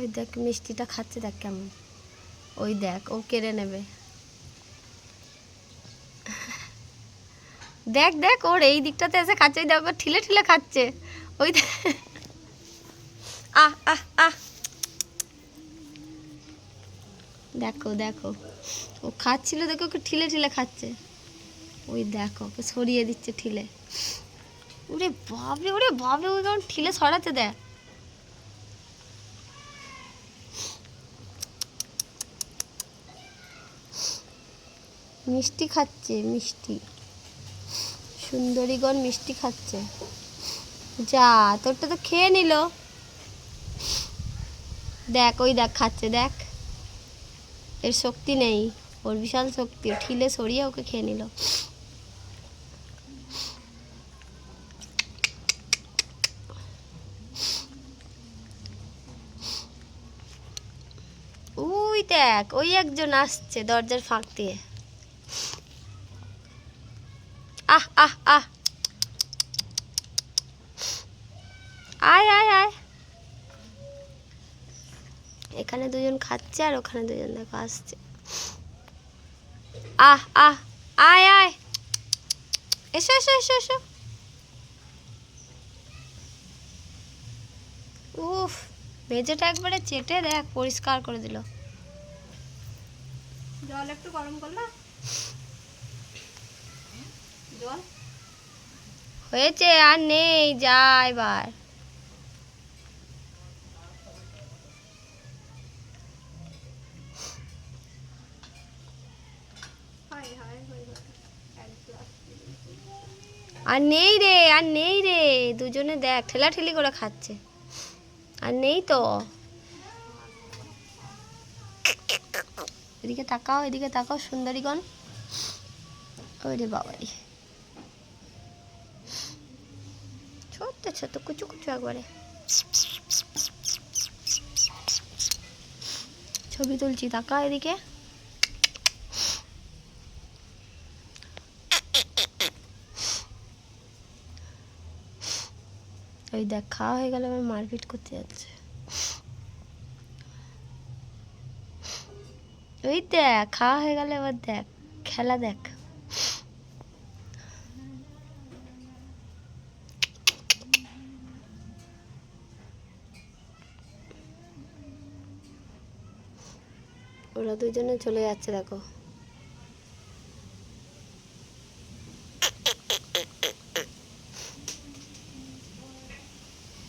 ওই দেখ, মিষ্টিটা খাচ্ছে, দেখ কেমন। ওই দেখ, ও কেড়ে নেবে। দেখ দেখ, ওর এই দিকটাতে এসে খাচ্ছে, ওই দেখ ঠিলে ঠিলে খাচ্ছে। ওই দেখ। দেখো দেখো। ও খাচ্ছিল, দেখো, ওকে ঠিলে ঠিলে খাচ্ছে। ওই দেখো, ওকে সরিয়ে দিচ্ছে ঠিলে। ওরে বাবরে ওরে বাবরে ওই কেমন ঠিলে সরাতে দেয় মিষ্টি খাচ্ছে, মিষ্টি। সুন্দরীগণ মিষ্টি খাচ্ছে। যা, তোরটা তো খেয়ে নিল। দেখ, ওই দেখ, খাচ্ছে, দেখ। এর শক্তি নেই, ওর বিশাল শক্তি ঠিলে সরিয়ে ওকে খেয়ে নিল। ওই দেখ, ওই একজন আসছে দরজার ফাঁক দিয়ে। আহ আহ আহ। আয় আয় আয়। এখানে দুজন খাচ্ছে আর ওখানে দুজন দেখো আসছে। আহ আহ, আয় আয়। এসো এসো এসো এসো। উফ, মেঝেটা একবারে চেটে দেখ, পরিষ্কার করে দিল। জল একটু গরম করলা? হয়েছে আর নেই যা এবার। আর নেই রে আর নেই রে দুজনে দেখ ঠেলা ঠেলি করে খাচ্ছে। আর নেই তো। এদিকে তাকাও এদিকে তাকাও সুন্দরীগণ। ওই রে বাবারি। ছোট্ট ছোট্ট কুচু কুচু একবারে ছবি তুলছি তাকা এদিকে। ওই দেখ, খাওয়া হয়ে গেলে আবার মারপিট করতে যাচ্ছে। ওই দেখ, খাওয়া হয়ে গেলে এবার দেখ, খেলা দেখ। ওরা দুজনে চলে যাচ্ছে দেখো।